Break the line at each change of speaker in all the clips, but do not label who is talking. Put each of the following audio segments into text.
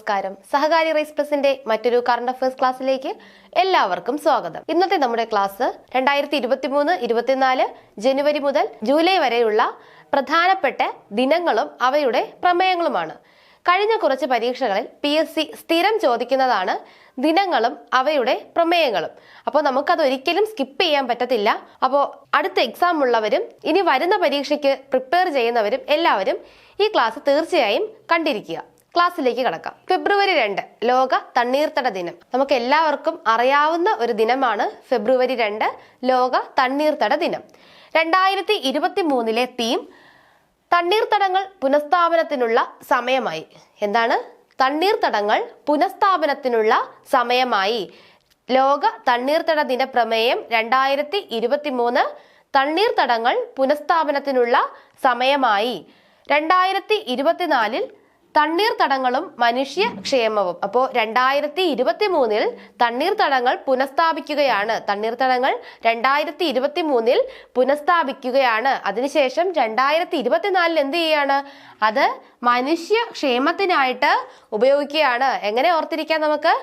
നമസ്കാരം. സഹകാരി റൈസ് പ്ലസിന്റെ മറ്റൊരു current affairs ക്ലാസ്സിലേക്ക് എല്ലാവർക്കും സ്വാഗതം. ഇന്നത്തെ നമ്മുടെ ക്ലാസ് രണ്ടായിരത്തി ഇരുപത്തി മൂന്ന് ഇരുപത്തിനാല് ജനുവരി മുതൽ ജൂലൈ വരെയുള്ള പ്രധാനപ്പെട്ട ദിനങ്ങളും അവയുടെ പ്രമേയങ്ങളുമാണ്. കഴിഞ്ഞ കുറച്ച് പരീക്ഷകളിൽ പി എസ് സി സ്ഥിരം ചോദിക്കുന്നതാണ് ദിനങ്ങളും അവയുടെ പ്രമേയങ്ങളും. അപ്പോൾ നമുക്കത് ഒരിക്കലും സ്കിപ്പ് ചെയ്യാൻ പറ്റത്തില്ല. അപ്പോൾ അടുത്ത എക്സാം ഉള്ളവരും ഇനി വരുന്ന പരീക്ഷയ്ക്ക് പ്രിപ്പയർ ചെയ്യുന്നവരും എല്ലാവരും ഈ ക്ലാസ് തീർച്ചയായും കണ്ടിരിക്കുക. ക്ലാസ്സിലേക്ക് കടക്കാം. ഫെബ്രുവരി രണ്ട് ലോക തണ്ണീർത്തട ദിനം. നമുക്ക് എല്ലാവർക്കും അറിയാവുന്ന ഒരു ദിനമാണ് ഫെബ്രുവരി രണ്ട് ലോക തണ്ണീർത്തട ദിനം. രണ്ടായിരത്തി ഇരുപത്തി മൂന്നിലെ തീം തണ്ണീർത്തടങ്ങൾ പുനഃസ്ഥാപനത്തിനുള്ള സമയമായി. എന്താണ്? തണ്ണീർത്തടങ്ങൾ പുനഃസ്ഥാപനത്തിനുള്ള സമയമായി. ലോക തണ്ണീർത്തട ദിന പ്രമേയം രണ്ടായിരത്തി ഇരുപത്തി മൂന്ന് തണ്ണീർത്തടങ്ങൾ പുനഃസ്ഥാപനത്തിനുള്ള സമയമായി. രണ്ടായിരത്തി ഇരുപത്തിനാലിൽ തണ്ണീർത്തടങ്ങളും മനുഷ്യക്ഷേമവും അപ്പോൾ രണ്ടായിരത്തി ഇരുപത്തി മൂന്നിൽ തണ്ണീർത്തടങ്ങൾ പുനഃസ്ഥാപിക്കുകയാണ്. തണ്ണീർത്തടങ്ങൾ രണ്ടായിരത്തി ഇരുപത്തി മൂന്നിൽ പുനഃസ്ഥാപിക്കുകയാണ്. അതിനുശേഷം രണ്ടായിരത്തി ഇരുപത്തിനാലിൽ എന്ത് ചെയ്യാണ്? അത് മനുഷ്യക്ഷേമത്തിനായിട്ട് ഉപയോഗിക്കുകയാണ്. എങ്ങനെ ഓർത്തിരിക്കാം നമുക്ക്?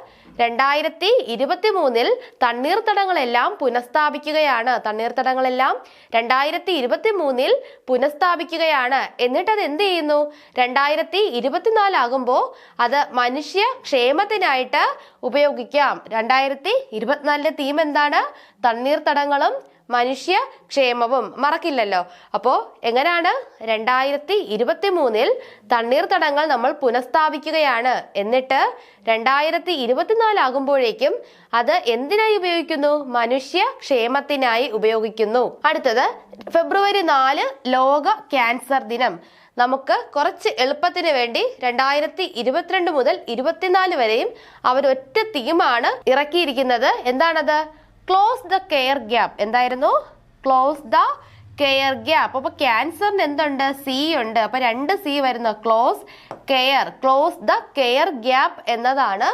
രണ്ടായിരത്തി ഇരുപത്തി മൂന്നിൽ തണ്ണീർത്തടങ്ങളെല്ലാം പുനഃസ്ഥാപിക്കുകയാണ്. തണ്ണീർത്തടങ്ങളെല്ലാം രണ്ടായിരത്തി ഇരുപത്തി മൂന്നിൽ പുനഃസ്ഥാപിക്കുകയാണ്. എന്നിട്ട് അത് എന്ത് ചെയ്യുന്നു? രണ്ടായിരത്തി ഇരുപത്തിനാലാകുമ്പോൾ അത് മനുഷ്യ ക്ഷേമത്തിനായിട്ട് ഉപയോഗിക്കാം. രണ്ടായിരത്തി ഇരുപത്തിനാലിന്റെ തീം എന്താണ്? തണ്ണീർത്തടങ്ങളും മനുഷ്യ ക്ഷേമവും മറക്കില്ലല്ലോ. അപ്പോ എങ്ങനെയാണ് രണ്ടായിരത്തി ഇരുപത്തി മൂന്നിൽ തണ്ണീർത്തടങ്ങൾ നമ്മൾ പുനഃസ്ഥാപിക്കുകയാണ്. എന്നിട്ട് രണ്ടായിരത്തി ഇരുപത്തിനാല് ആകുമ്പോഴേക്കും അത് എന്തിനായി ഉപയോഗിക്കുന്നു? മനുഷ്യ ക്ഷേമത്തിനായി ഉപയോഗിക്കുന്നു. അടുത്തത് ഫെബ്രുവരി നാല് ലോക ക്യാൻസർ ദിനം. നമുക്ക് കുറച്ച് എളുപ്പത്തിന് വേണ്ടി രണ്ടായിരത്തി ഇരുപത്തിരണ്ട് മുതൽ ഇരുപത്തിനാല് വരെയും അവരൊറ്റ തീമാണ് ഇറക്കിയിരിക്കുന്നത്. എന്താണത്? ക്ലോസ് ദ കെയർ ഗ്യാപ്പ് എന്തായിരുന്നു? ക്ലോസ് ദ കെയർ ഗ്യാപ്പ് അപ്പൊ ക്യാൻസറിന് എന്തുണ്ട്? സി ഉണ്ട്. അപ്പൊ രണ്ട് സി വരുന്ന close care close the care gap എന്നതാണ്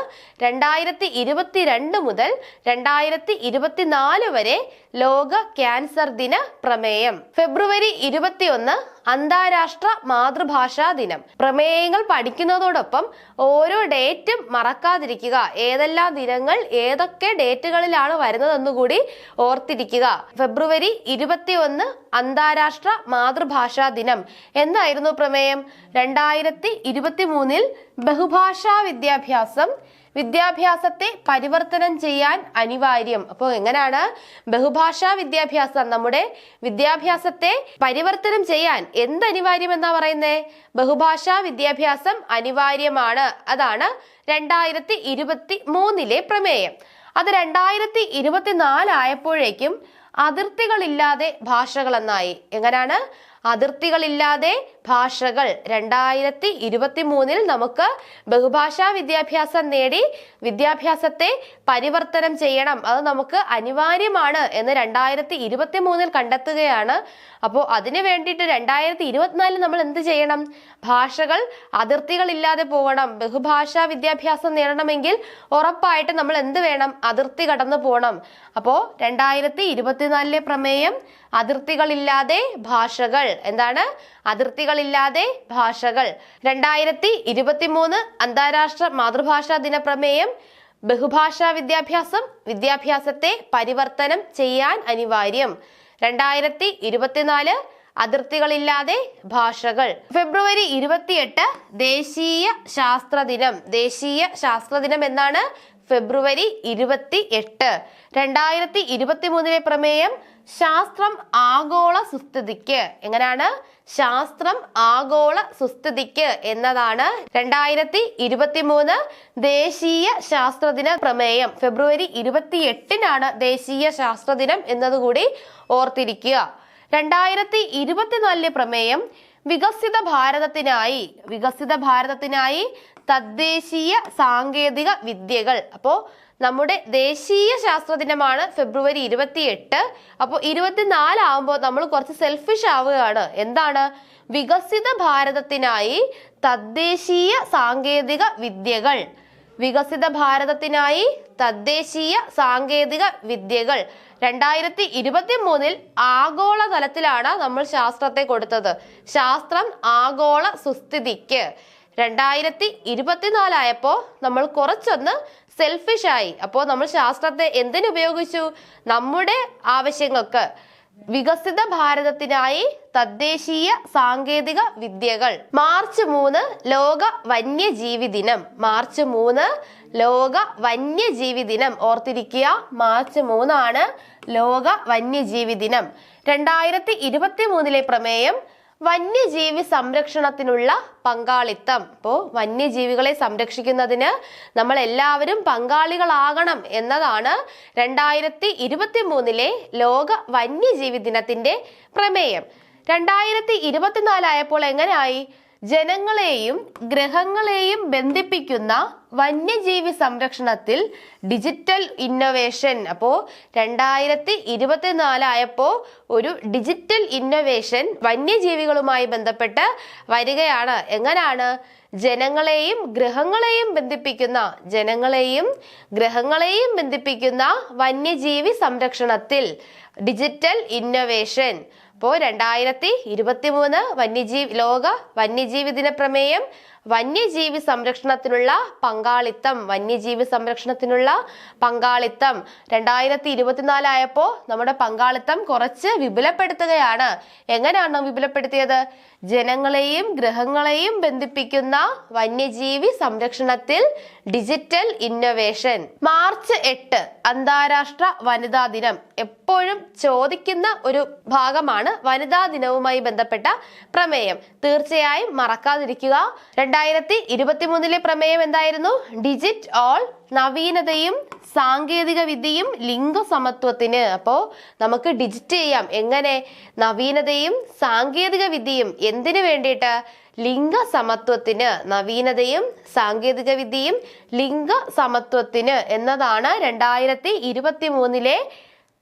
രണ്ടായിരത്തി ഇരുപത്തി രണ്ട് മുതൽ രണ്ടായിരത്തി ഇരുപത്തിനാല് വരെ ലോക ക്യാൻസർ ദിന പ്രമേയം. ഫെബ്രുവരി ഇരുപത്തിയൊന്ന് അന്താരാഷ്ട്ര മാതൃഭാഷാ ദിനം. പ്രമേയങ്ങൾ പഠിക്കുന്നതോടൊപ്പം ഓരോ ഡേറ്റും മറക്കാതിരിക്കുക. ഏതെല്ലാം ദിനങ്ങൾ ഏതൊക്കെ ഡേറ്റുകളിലാണ് വരുന്നതെന്നുകൂടി ഓർത്തിരിക്കുക. ഫെബ്രുവരി ഇരുപത്തിയൊന്ന് അന്താരാഷ്ട്ര മാതൃഭാഷാ ദിനം. എന്നായിരുന്നു പ്രമേയം? രണ്ടായിരത്തി ഇരുപത്തി മൂന്നിൽ ബഹുഭാഷാ വിദ്യാഭ്യാസം വിദ്യാഭ്യാസത്തെ പരിവർത്തനം ചെയ്യാൻ അനിവാര്യം. അപ്പോൾ എങ്ങനെയാണ് ബഹുഭാഷാ വിദ്യാഭ്യാസം നമ്മുടെ വിദ്യാഭ്യാസത്തെ പരിവർത്തനം ചെയ്യാൻ എന്ത് അനിവാര്യം എന്നാ പറയുന്നത് ബഹുഭാഷാ വിദ്യാഭ്യാസം അനിവാര്യമാണ്. അതാണ് രണ്ടായിരത്തി ഇരുപത്തി മൂന്നിലെ പ്രമേയം. അത് രണ്ടായിരത്തി ഇരുപത്തിനാലായപ്പോഴേക്കും അതിർത്തികളില്ലാതെ ഭാഷകളെന്നായി. എങ്ങനെയാണ് അതിർത്തികളില്ലാതെ ഭാഷകൾ. രണ്ടായിരത്തി ഇരുപത്തി മൂന്നിൽ നമുക്ക് ബഹുഭാഷാ വിദ്യാഭ്യാസം നേടി വിദ്യാഭ്യാസത്തെ പരിവർത്തനം ചെയ്യണം. അത് നമുക്ക് അനിവാര്യമാണ് എന്ന് രണ്ടായിരത്തി ഇരുപത്തി മൂന്നിൽ കണ്ടെത്തുകയാണ്. അപ്പോൾ അതിനു വേണ്ടിയിട്ട് രണ്ടായിരത്തി ഇരുപത്തിനാലിൽ നമ്മൾ എന്ത് ചെയ്യണം? ഭാഷകൾ അതിർത്തികളില്ലാതെ പോകണം ബഹുഭാഷാ വിദ്യാഭ്യാസം നേടണമെങ്കിൽ ഉറപ്പായിട്ട് നമ്മൾ എന്ത് വേണം? അതിർത്തി കടന്നു പോകണം അപ്പോൾ രണ്ടായിരത്തി ഇരുപത്തിനാലിലെ പ്രമേയം അതിർത്തികളില്ലാതെ ഭാഷകൾ. എന്താണ്? അതിർത്തികളില്ലാതെ ഭാഷകൾ. രണ്ടായിരത്തി ഇരുപത്തി മൂന്ന് അന്താരാഷ്ട്ര മാതൃഭാഷാ ദിന പ്രമേയം ബഹുഭാഷാ വിദ്യാഭ്യാസം വിദ്യാഭ്യാസത്തെ പരിവർത്തനം ചെയ്യാൻ അനിവാര്യം. രണ്ടായിരത്തി ഇരുപത്തിനാല് അതിർത്തികളില്ലാതെ ഭാഷകൾ. ഫെബ്രുവരി ഇരുപത്തിയെട്ട് ദേശീയ ശാസ്ത്ര ദിനം. ദേശീയ ശാസ്ത്ര ദിനം എന്നാണ് ഫെബ്രുവരി ഇരുപത്തി എട്ട് രണ്ടായിരത്തി ഇരുപത്തി മൂന്നിലെ പ്രമേയം ശാസ്ത്രം ആഗോള സുസ്ഥിതിക്ക്. എങ്ങനെയാണ്? ശാസ്ത്രം ആഗോള സുസ്ഥിതിക്ക് എന്നതാണ് രണ്ടായിരത്തി ഇരുപത്തി മൂന്ന് ദേശീയ ശാസ്ത്രദിന പ്രമേയം. ഫെബ്രുവരി ഇരുപത്തി എട്ടിനാണ് ദേശീയ ശാസ്ത്രദിനം എന്നതുകൂടി ഓർത്തിരിക്കുക. രണ്ടായിരത്തി ഇരുപത്തിനാലിലെ പ്രമേയം വികസിത ഭാരതത്തിനായി വികസിത ഭാരതത്തിനായി തദ്ദേശീയ സാങ്കേതിക വിദ്യകൾ. അപ്പോൾ നമ്മുടെ ദേശീയ ശാസ്ത്ര ദിനമാണ് ഫെബ്രുവരി ഇരുപത്തി എട്ട് അപ്പോൾ ഇരുപത്തിനാലാവുമ്പോൾ നമ്മൾ കുറച്ച് സെൽഫിഷ് ആവുകയാണ്. എന്താണ്? വികസിത ഭാരതത്തിനായി തദ്ദേശീയ സാങ്കേതിക വിദ്യകൾ. വികസിത ഭാരതത്തിനായി തദ്ദേശീയ സാങ്കേതിക വിദ്യകൾ. രണ്ടായിരത്തി ഇരുപത്തി മൂന്നിൽ ആഗോള തലത്തിലാണ് നമ്മൾ ശാസ്ത്രത്തെ കൊടുത്തത്. ശാസ്ത്രം ആഗോള സുസ്ഥിതിക്ക്. രണ്ടായിരത്തി ഇരുപത്തിനാലായപ്പോൾ നമ്മൾ കുറച്ചൊന്ന് സെൽഫിഷ് ആയി. അപ്പോൾ നമ്മൾ ശാസ്ത്രത്തെ എന്തിനു ഉപയോഗിച്ചു? നമ്മുടെ ആവശ്യങ്ങൾക്ക് വികസിത ഭാരതത്തിനായി തദ്ദേശീയ സാങ്കേതിക വിദ്യകൾ. മാർച്ച് മൂന്ന് ലോക വന്യജീവി ദിനം. മാർച്ച് മൂന്ന് ലോക വന്യജീവി ദിനം. ഓർത്തിരിക്കുക മാർച്ച് മൂന്നാണ് ലോക വന്യജീവി ദിനം. രണ്ടായിരത്തി ഇരുപത്തി മൂന്നിലെ പ്രമേയം വന്യജീവി സംരക്ഷണത്തിനുള്ള പങ്കാളിത്തം. അപ്പോൾ വന്യജീവികളെ സംരക്ഷിക്കുന്നതിന് നമ്മൾ എല്ലാവരും പങ്കാളികളാകണം എന്നതാണ് രണ്ടായിരത്തി ഇരുപത്തി മൂന്നിലെ ലോക വന്യജീവി ദിനത്തിന്റെ പ്രമേയം. രണ്ടായിരത്തി ഇരുപത്തിനാലായപ്പോൾ എങ്ങനെയായി? ജനങ്ങളെയും ഗ്രഹങ്ങളെയും ബന്ധിപ്പിക്കുന്ന വന്യജീവി സംരക്ഷണത്തിൽ ഡിജിറ്റൽ ഇന്നൊവേഷൻ അപ്പോൾ രണ്ടായിരത്തി ഇരുപത്തിനാലായപ്പോൾ ഒരു ഡിജിറ്റൽ ഇന്നൊവേഷൻ വന്യജീവികളുമായി ബന്ധപ്പെട്ട് വരികയാണ്. എങ്ങനെയാണ് ജനങ്ങളെയും ഗ്രഹങ്ങളെയും ബന്ധിപ്പിക്കുന്ന ജനങ്ങളെയും ഗ്രഹങ്ങളെയും ബന്ധിപ്പിക്കുന്ന വന്യജീവി സംരക്ഷണത്തിൽ ഡിജിറ്റൽ ഇന്നൊവേഷൻ അപ്പോൾ രണ്ടായിരത്തി ഇരുപത്തി മൂന്ന് വന്യജീവി ലോക വന്യജീവി ദിന പ്രമേയം വന്യജീവി സംരക്ഷണത്തിനുള്ള പങ്കാളിത്തം വന്യജീവി സംരക്ഷണത്തിനുള്ള പങ്കാളിത്തം. രണ്ടായിരത്തി ഇരുപത്തിനാലായപ്പോൾ നമ്മുടെ പങ്കാളിത്തം കുറച്ച് വിപുലപ്പെടുത്തുകയാണ്. എങ്ങനെയാണ് വിപുലപ്പെടുത്തിയത്? ജനങ്ങളെയും ഗ്രഹങ്ങളെയും ബന്ധിപ്പിക്കുന്ന വന്യജീവി സംരക്ഷണത്തിൽ ഡിജിറ്റൽ ഇന്നൊവേഷൻ. മാർച്ച് എട്ട് അന്താരാഷ്ട്ര വനിതാ ദിനം. എപ്പോഴും ചോദിക്കുന്ന ഒരു ഭാഗമാണ് വനിതാ ദിനവുമായി ബന്ധപ്പെട്ട പ്രമേയം. തീർച്ചയായും മറക്കാതിരിക്കുക. രണ്ടായിരത്തി ഇരുപത്തി മൂന്നിലെ പ്രമേയം എന്തായിരുന്നു? ഡിജിറ്റ് ഓൾ നവീനതയും സാങ്കേതിക വിദ്യയും ലിംഗസമത്വത്തിന്. അപ്പോൾ നമുക്ക് ഡിജിറ്റ് ചെയ്യാം. എങ്ങനെ? നവീനതയും സാങ്കേതിക വിദ്യയും എന്തിനു വേണ്ടിയിട്ട്? ലിംഗസമത്വത്തിന്. നവീനതയും സാങ്കേതിക വിദ്യയും ലിംഗസമത്വത്തിന് എന്നതാണ് രണ്ടായിരത്തി ഇരുപത്തി മൂന്നിലെ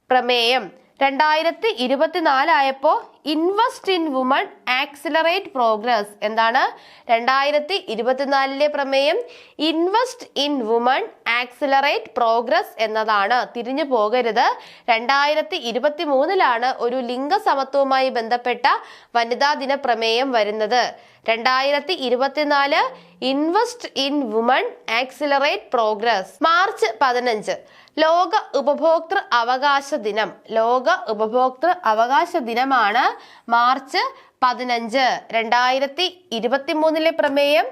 പ്രമേയം. രണ്ടായിരത്തി ഇരുപത്തിനാലായപ്പോൾ invest in woman accelerate progress എന്താണ്? രണ്ടായിരത്തി ഇരുപത്തിനാലിലെ പ്രമേയം invest in woman accelerate progress എന്നതാണ്. തിരിഞ്ഞു പോകരുത്. രണ്ടായിരത്തി ഇരുപത്തി മൂന്നിലാണ് ഒരു ലിംഗസമത്വവുമായി ബന്ധപ്പെട്ട വനിതാ ദിന പ്രമേയം വരുന്നത്. രണ്ടായിരത്തി ഇരുപത്തിനാല് invest in woman accelerate progress. March പതിനഞ്ച്. ലോക ഉപഭോക്തൃ അവകാശ ദിനം. ലോക ഉപഭോക്തൃ അവകാശ ദിനമാണ് മാർച്ച് പതിനഞ്ച് രണ്ടായിരത്തി ഇരുപത്തി മൂന്നിലെ പ്രമേയം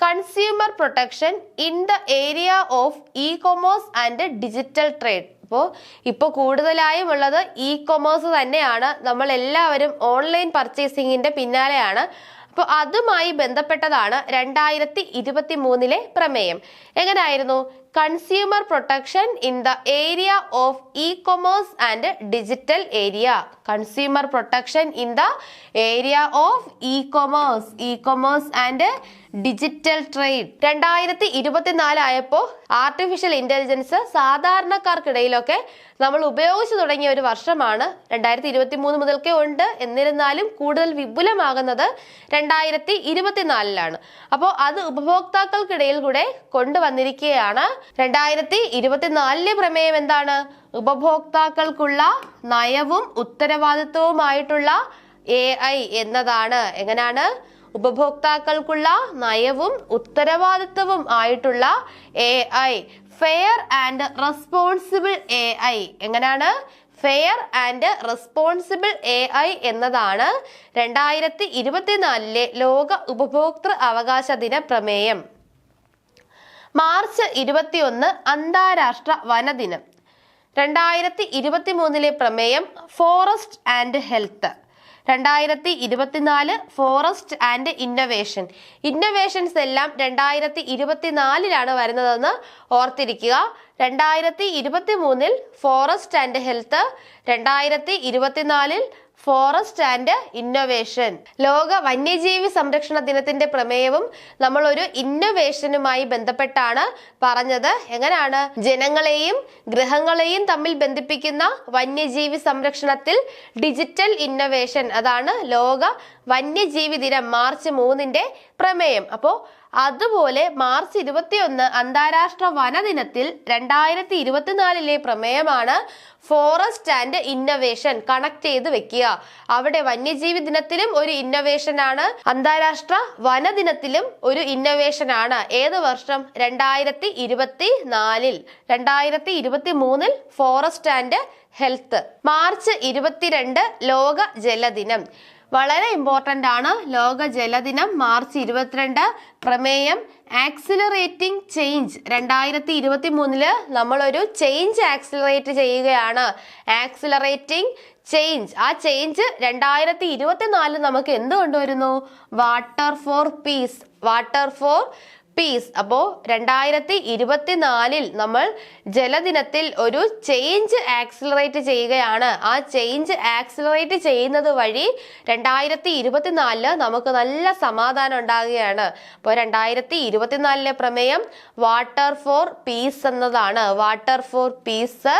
consumer protection in the area of e commerce and digital trade അപ്പോൾ ഇപ്പോൾ കൂടുതലായും ഉള്ളത് ഇ കൊമേഴ്സ് തന്നെയാണ്. നമ്മൾ എല്ലാവരും ഓൺലൈൻ പർച്ചേസിങ്ങിന്റെ പിന്നാലെയാണ്. അപ്പോൾ അതുമായി ബന്ധപ്പെട്ടതാണ് രണ്ടായിരത്തി ഇരുപത്തി മൂന്നിലെ പ്രമേയം. എങ്ങനെയായിരുന്നു consumer protection in the area of e commerce and digital area consumer protection in the area of e commerce e commerce and digital trade രണ്ടായിരത്തി ഇരുപത്തിനാലായപ്പോൾ ആർട്ടിഫിഷ്യൽ ഇന്റലിജൻസ് സാധാരണക്കാർക്കിടയിലൊക്കെ നമ്മൾ ഉപയോഗിച്ചു തുടങ്ങിയ ഒരു വർഷമാണ് രണ്ടായിരത്തി ഇരുപത്തി മൂന്ന് മുതൽക്കേ ഉണ്ട്. എന്നിരുന്നാലും കൂടുതൽ വിപുലമാകുന്നത് രണ്ടായിരത്തി ഇരുപത്തിനാലിലാണ് അപ്പോൾ അത് ഉപഭോക്താക്കൾക്കിടയിൽ കൂടെ കൊണ്ടുവന്നിരിക്കുകയാണ്. രണ്ടായിരത്തി ഇരുപത്തിനാലിലെ പ്രമേയം എന്താണ്? ഉപഭോക്താക്കൾക്കുള്ള നയവും ഉത്തരവാദിത്വവുമായിട്ടുള്ള എ ഐ എന്നതാണ്. എങ്ങനെയാണ്? ഉപഭോക്താക്കൾക്കുള്ള നയവും ഉത്തരവാദിത്വവും ആയിട്ടുള്ള A I fair and responsible A I. എങ്ങനെയാണ്? Fair and responsible A I എന്നതാണ് രണ്ടായിരത്തി ഇരുപത്തിനാലിലെ ലോക ഉപഭോക്തൃ അവകാശ ദിന പ്രമേയം. മാർച്ച് ഇരുപത്തിയൊന്ന് അന്താരാഷ്ട്ര വനദിനം. രണ്ടായിരത്തി ഇരുപത്തി മൂന്നിലെ പ്രമേയം ഫോറസ്റ്റ് ആൻഡ് ഹെൽത്ത്. രണ്ടായിരത്തി ഇരുപത്തിനാല് ഫോറസ്റ്റ് ആൻഡ് ഇന്നൊവേഷൻ. ഇന്നൊവേഷൻസ് എല്ലാം രണ്ടായിരത്തി ഇരുപത്തിനാലിലാണ് വരുന്നതെന്ന് ഓർത്തിരിക്കുക. രണ്ടായിരത്തി ഇരുപത്തി മൂന്നിൽ ഫോറസ്റ്റ് ആൻഡ് ഹെൽത്ത് രണ്ടായിരത്തി ഇരുപത്തിനാലിൽ ഫോറസ്റ്റ് ആൻഡ് ഇന്നൊവേഷൻ. ലോക വന്യജീവി സംരക്ഷണ ദിനത്തിന്റെ പ്രമേയവും നമ്മൾ ഒരു ഇന്നൊവേഷനുമായി ബന്ധപ്പെട്ടാണ് പറഞ്ഞത്. എങ്ങനെയാണ്? ജനങ്ങളെയും ഗ്രഹങ്ങളെയും തമ്മിൽ ബന്ധിപ്പിക്കുന്ന വന്യജീവി സംരക്ഷണത്തിൽ ഡിജിറ്റൽ ഇന്നൊവേഷൻ അതാണ് ലോക വന്യജീവി ദിനം മാർച്ച് മൂന്നിന്റെ പ്രമേയം. അപ്പോൾ അതുപോലെ മാർച്ച് ഇരുപത്തിയൊന്ന് അന്താരാഷ്ട്ര വനദിനത്തിൽ രണ്ടായിരത്തി ഇരുപത്തിനാലിലെ പ്രമേയമാണ് ഫോറസ്റ്റ് ആൻഡ് ഇന്നവേഷൻ കണക്ട് ചെയ്ത് വെക്കുക. അവിടെ വന്യജീവി ദിനത്തിലും ഒരു ഇന്നവേഷൻ ആണ് അന്താരാഷ്ട്ര വനദിനത്തിലും ഒരു ഇന്നവേഷൻ ആണ് ഏത് വർഷം? രണ്ടായിരത്തി ഇരുപത്തി നാലിൽ രണ്ടായിരത്തി ഇരുപത്തി മൂന്നിൽ ഫോറസ്റ്റ് ആൻഡ് ഹെൽത്ത്. മാർച്ച് ഇരുപത്തിരണ്ട് ലോക ജലദിനം. വളരെ ഇമ്പോർട്ടന്റ് ആണ്. ലോക ജലദിനം മാർച്ച് ഇരുപത്തിരണ്ട്. പ്രമേയം ആക്സിലറേറ്റിംഗ് ചേഞ്ച് രണ്ടായിരത്തി ഇരുപത്തി മൂന്നിൽ നമ്മളൊരു ചേഞ്ച് ആക്സിലറേറ്റ് ചെയ്യുകയാണ്. ആക്സിലറേറ്റിംഗ് ചേഞ്ച് ആ ചേഞ്ച് രണ്ടായിരത്തി ഇരുപത്തിനാലിൽ നമുക്ക് എന്ത് കൊണ്ടുവരുന്നു water for peace water for peace അപ്പോൾ രണ്ടായിരത്തി ഇരുപത്തിനാലിൽ നമ്മൾ ജലദിനത്തിൽ ഒരു ചേഞ്ച് ആക്സിലറേറ്റ് ചെയ്യുകയാണ്. ആ ചേഞ്ച് ആക്സിലറേറ്റ് ചെയ്യുന്നത് വഴി രണ്ടായിരത്തി ഇരുപത്തിനാലിൽ നമുക്ക് നല്ല സമാധാനം ഉണ്ടാകുകയാണ്. അപ്പോൾ രണ്ടായിരത്തി ഇരുപത്തിനാലിലെ പ്രമേയം വാട്ടർ ഫോർ പീസ് എന്നതാണ്. വാട്ടർ ഫോർ പീസ്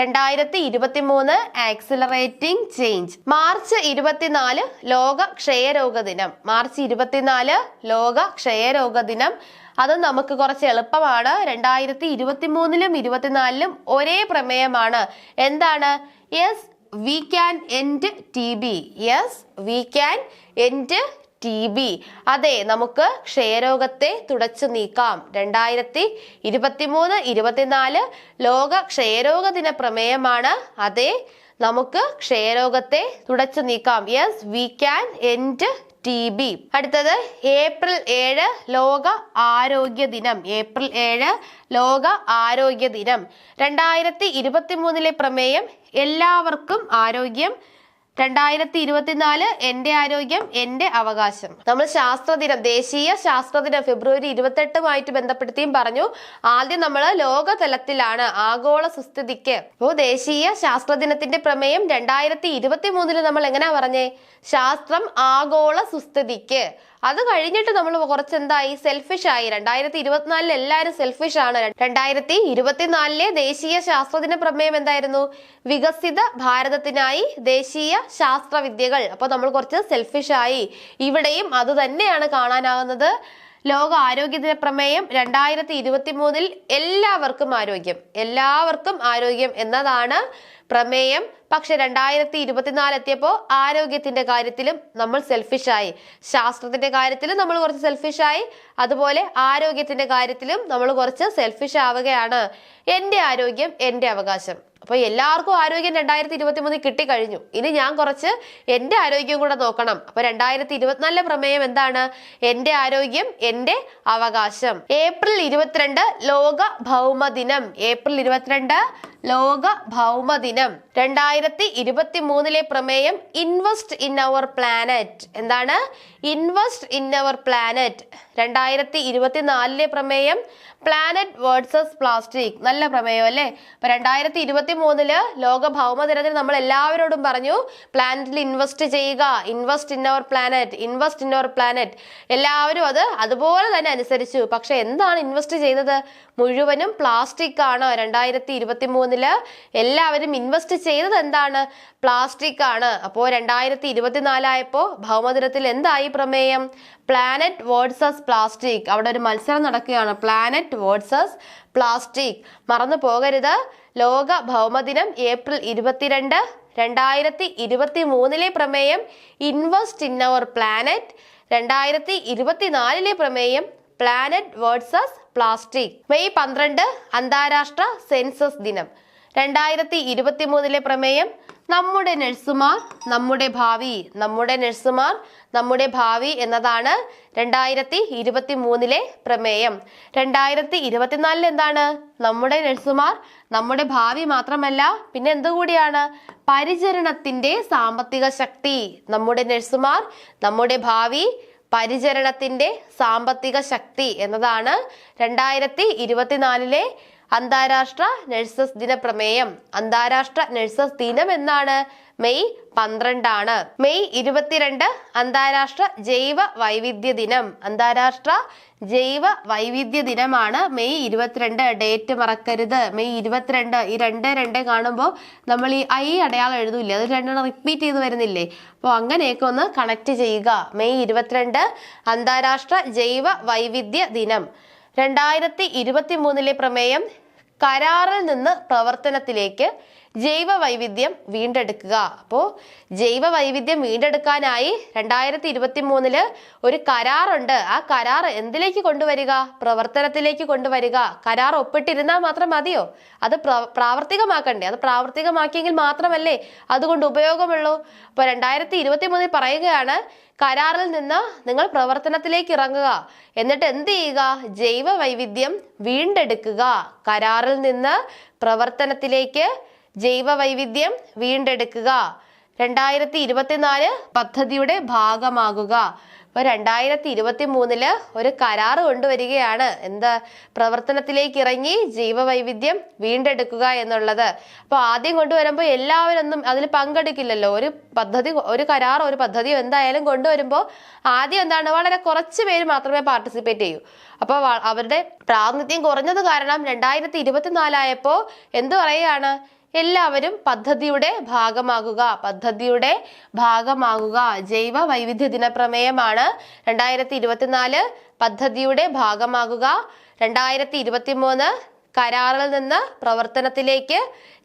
രണ്ടായിരത്തി ഇരുപത്തി മൂന്ന് ആക്സിലറേറ്റിംഗ് ചേഞ്ച് മാർച്ച് ഇരുപത്തിനാല് ലോക ക്ഷയരോഗ ദിനം. മാർച്ച് ഇരുപത്തിനാല് ലോക ക്ഷയരോഗ ദിനം അത് നമുക്ക് കുറച്ച് എളുപ്പമാണ്. രണ്ടായിരത്തി ഇരുപത്തി മൂന്നിലും ഇരുപത്തിനാലിലും ഒരേ പ്രമേയമാണ്. എന്താണ്? Yes we can end T B yes we can end T B അതെ നമുക്ക് ക്ഷയരോഗത്തെ തുടച്ചു നീക്കാം. രണ്ടായിരത്തി ഇരുപത്തി മൂന്ന് ഇരുപത്തിനാല് ലോക ക്ഷയരോഗ ദിന പ്രമേയമാണ്. അതെ നമുക്ക് ക്ഷയരോഗത്തെ തുടച്ചു നീക്കാം. Yes we can end T B അടുത്തത് ഏപ്രിൽ ഏഴ് ലോക ആരോഗ്യ ദിനം. ഏപ്രിൽ ഏഴ് ലോക ആരോഗ്യ ദിനം. രണ്ടായിരത്തി ഇരുപത്തി മൂന്നിലെ പ്രമേയം എല്ലാവർക്കും ആരോഗ്യം രണ്ടായിരത്തി ഇരുപത്തിനാല് എന്റെ ആരോഗ്യം എന്റെ അവകാശം. നമ്മൾ ശാസ്ത്രദിനം ദേശീയ ശാസ്ത്രദിനം ഫെബ്രുവരി ഇരുപത്തെട്ടുമായിട്ട് ബന്ധപ്പെടുത്തിയും പറഞ്ഞു. ആദ്യം നമ്മൾ ലോകതലത്തിലാണ് ആഗോള സുസ്ഥിതിക്ക്. അപ്പോൾ ദേശീയ ശാസ്ത്രദിനത്തിന്റെ പ്രമേയം രണ്ടായിരത്തി ഇരുപത്തി മൂന്നിൽ നമ്മൾ എങ്ങനെയാ പറഞ്ഞേ? ശാസ്ത്രം ആഗോള സുസ്ഥിതിക്ക്. അത് കഴിഞ്ഞിട്ട് നമ്മൾ കുറച്ച് എന്തായി സെൽഫിഷ് ആയി. രണ്ടായിരത്തി ഇരുപത്തിനാലിൽ എല്ലാവരും സെൽഫിഷ് ആണ്. രണ്ടായിരത്തി ഇരുപത്തിനാലിലെ ദേശീയ ശാസ്ത്രദിന പ്രമേയം എന്തായിരുന്നു? വികസിത ഭാരതത്തിനായി ദേശീയ ശാസ്ത്രവിദ്യകൾ. അപ്പോൾ നമ്മൾ കുറച്ച് സെൽഫിഷ് ആയി. ഇവിടെയും അത് തന്നെയാണ് ലോക ആരോഗ്യ പ്രമേയം രണ്ടായിരത്തി ഇരുപത്തി മൂന്നിൽ എല്ലാവർക്കും ആരോഗ്യം എല്ലാവർക്കും ആരോഗ്യം എന്നതാണ് പ്രമേയം. പക്ഷെ രണ്ടായിരത്തി ഇരുപത്തിനാല് എത്തിയപ്പോൾ ആരോഗ്യത്തിന്റെ കാര്യത്തിലും നമ്മൾ സെൽഫിഷായി ശാസ്ത്രത്തിന്റെ കാര്യത്തിലും നമ്മൾ കുറച്ച് സെൽഫിഷായി അതുപോലെ ആരോഗ്യത്തിന്റെ കാര്യത്തിലും നമ്മൾ കുറച്ച് സെൽഫിഷ് ആവുകയാണ്. എന്റെ ആരോഗ്യം എന്റെ അവകാശം. അപ്പൊ എല്ലാവർക്കും ആരോഗ്യം രണ്ടായിരത്തി ഇരുപത്തി മൂന്നിൽ കിട്ടിക്കഴിഞ്ഞു. ഇനി ഞാൻ കുറച്ച് എന്റെ ആരോഗ്യം കൂടെ നോക്കണം. അപ്പോൾ രണ്ടായിരത്തി ഇരുപത്തിനാലിലെ പ്രമേയം എന്താണ്? എന്റെ ആരോഗ്യം എന്റെ അവകാശം. ഏപ്രിൽ ഇരുപത്തിരണ്ട് ലോക ഭൗമദിനം ഏപ്രിൽ ഇരുപത്തിരണ്ട് ലോക ഭൗമദിനം രണ്ടായിരത്തി ഇരുപത്തി മൂന്നിലെ പ്രമേയം ഇൻവെസ്റ്റ് ഇൻ അവർ പ്ലാനറ്റ്. എന്താണ്? Invest in our planet. രണ്ടായിരത്തി ഇരുപത്തിനാലിലെ പ്രമേയം പ്ലാനറ്റ് വേഴ്സസ് പ്ലാസ്റ്റിക് നല്ല പ്രമേയം അല്ലേ? അപ്പൊ രണ്ടായിരത്തി ഇരുപത്തി മൂന്നിൽ ലോക ഭൗമ ദിനത്തിൽ നമ്മൾ എല്ലാവരോടും പറഞ്ഞു പ്ലാനറ്റിൽ ഇൻവെസ്റ്റ് ചെയ്യുക. Invest in our planet invest in our planet എല്ലാവരും അത് അതുപോലെ തന്നെ അനുസരിച്ചു. പക്ഷെ എന്താണ് ഇൻവെസ്റ്റ് ചെയ്തത്? മുഴുവനും പ്ലാസ്റ്റിക് ആണ്. രണ്ടായിരത്തി ഇരുപത്തി മൂന്നിൽ എല്ലാവരും ഇൻവെസ്റ്റ് ചെയ്തത് എന്താണ്? പ്ലാസ്റ്റിക് ആണ്. അപ്പോൾ രണ്ടായിരത്തി ഇരുപത്തിനാലായപ്പോൾ ഭൗമദിനത്തിൽ എന്തായി പ്രമേയം? Planet plastic. അവിടെ ഒരു മത്സരം നടക്കുകയാണ്. പ്ലാനറ്റ് വേഴ്സസ് പ്ലാസ്റ്റിക് മറന്നു പോകരുത്. ലോക ഭൗമദിനം ഏപ്രിൽ ഇരുപത്തിരണ്ട് രണ്ടായിരത്തി ഇരുപത്തി മൂന്നിലെ പ്രമേയം ഇൻവെസ്റ്റ് ഇൻ അവർ പ്ലാനറ്റ് രണ്ടായിരത്തി ഇരുപത്തിനാലിലെ പ്രമേയം പ്ലാനറ്റ് വേഴ്സസ് പ്ലാസ്റ്റിക് മെയ് പന്ത്രണ്ട് അന്താരാഷ്ട്ര സെൻസസ് ദിനം. രണ്ടായിരത്തി ഇരുപത്തി മൂന്നിലെ പ്രമേയം നമ്മുടെ നഴ്സുമാർ നമ്മുടെ ഭാവി നമ്മുടെ നഴ്സുമാർ നമ്മുടെ ഭാവി എന്നതാണ് രണ്ടായിരത്തി ഇരുപത്തി മൂന്നിലെ പ്രമേയം. രണ്ടായിരത്തി ഇരുപത്തിനാലിൽ എന്താണ്? നമ്മുടെ നഴ്സുമാർ നമ്മുടെ ഭാവി മാത്രമല്ല പിന്നെ എന്തുകൂടിയാണ്? പരിചരണത്തിന്റെ സാമ്പത്തിക ശക്തി. നമ്മുടെ നഴ്സുമാർ നമ്മുടെ ഭാവി പരിചരണത്തിന്റെ സാമ്പത്തിക ശക്തി എന്നതാണ് രണ്ടായിരത്തി ഇരുപത്തിനാലിലെ അന്താരാഷ്ട്ര നഴ്സസ് ദിന പ്രമേയം അന്താരാഷ്ട്ര നഴ്സസ് ദിനം എന്നാണ് മെയ് പന്ത്രണ്ടാണ്. മെയ് ഇരുപത്തിരണ്ട് അന്താരാഷ്ട്ര ജൈവ വൈവിധ്യ ദിനം. അന്താരാഷ്ട്ര ജൈവ വൈവിധ്യ ദിനമാണ് മെയ് ഇരുപത്തിരണ്ട്. ഡേറ്റ് മറക്കരുത്. മെയ് ഇരുപത്തിരണ്ട് ഈ രണ്ട് രണ്ട് കാണുമ്പോൾ നമ്മൾ ഈ ഐ അടയാളം എഴുതൂല്ലേ? അത് രണ്ടെണ്ണം റിപ്പീറ്റ് ചെയ്ത് വരുന്നില്ലേ? അപ്പോൾ അങ്ങനെയൊക്കെ ഒന്ന് കണക്ട് ചെയ്യുക. മെയ് ഇരുപത്തിരണ്ട് അന്താരാഷ്ട്ര ജൈവ വൈവിധ്യ ദിനം. രണ്ടായിരത്തി ഇരുപത്തി മൂന്നിലെ പ്രമേയം കരാറിൽ നിന്ന് പ്രവർത്തനത്തിലേക്ക് ജൈവ വൈവിധ്യം വീണ്ടെടുക്കുക. അപ്പോൾ ജൈവ വൈവിധ്യം വീണ്ടെടുക്കാനായി രണ്ടായിരത്തി ഇരുപത്തി മൂന്നിൽ ഒരു കരാറുണ്ട്. ആ കരാർ എന്തിലേക്ക് കൊണ്ടുവരിക? പ്രവർത്തനത്തിലേക്ക് കൊണ്ടുവരിക. കരാർ ഒപ്പിട്ടിരുന്നാൽ മാത്രം മതിയോ? അത് പ്ര- പ്രാവർത്തികമാക്കണ്ടേ? അത് പ്രാവർത്തികമാക്കിയെങ്കിൽ മാത്രമല്ലേ അതുകൊണ്ട് ഉപയോഗമുള്ളൂ. അപ്പോൾ രണ്ടായിരത്തി ഇരുപത്തി മൂന്നിൽ പറയുകയാണ് കരാറിൽ നിന്ന് നിങ്ങൾ പ്രവർത്തനത്തിലേക്ക് ഇറങ്ങുക. എന്നിട്ട് എന്ത് ചെയ്യുക? ജൈവ വൈവിധ്യം വീണ്ടെടുക്കുക. കരാറിൽ നിന്ന് പ്രവർത്തനത്തിലേക്ക് ജൈവ വൈവിധ്യം വീണ്ടെടുക്കുക. രണ്ടായിരത്തി ഇരുപത്തിനാല് പദ്ധതിയുടെ ഭാഗമാകുക. ഇപ്പൊ രണ്ടായിരത്തി ഇരുപത്തി മൂന്നിൽ ഒരു കരാർ കൊണ്ടുവരികയാണ്. എന്താ? പ്രവർത്തനത്തിലേക്ക് ഇറങ്ങി ജൈവ വൈവിധ്യം വീണ്ടെടുക്കുക എന്നുള്ളത്. അപ്പൊ ആദ്യം കൊണ്ടുവരുമ്പോൾ എല്ലാവരൊന്നും അതിൽ പങ്കെടുക്കില്ലല്ലോ. ഒരു പദ്ധതി ഒരു കരാർ ഒരു പദ്ധതിയോ എന്തായാലും കൊണ്ടുവരുമ്പോൾ ആദ്യം എന്താണ്? വളരെ കുറച്ച് പേര് മാത്രമേ പാർട്ടിസിപ്പേറ്റ് ചെയ്യൂ. അപ്പോൾ അവരുടെ പ്രാതിനിധ്യം കുറഞ്ഞത് കാരണം രണ്ടായിരത്തി ഇരുപത്തിനാലായപ്പോൾ എന്തു പറയുകയാണ്? എല്ലാവരും പദ്ധതിയുടെ ഭാഗമാകുക പദ്ധതിയുടെ ഭാഗമാകുക. ജൈവ വൈവിധ്യ ദിന പ്രമേയമാണ് രണ്ടായിരത്തി ഇരുപത്തിനാല് പദ്ധതിയുടെ ഭാഗമാകുക. രണ്ടായിരത്തി ഇരുപത്തി മൂന്ന് കരാറിൽ നിന്ന് പ്രവർത്തനത്തിലേക്ക്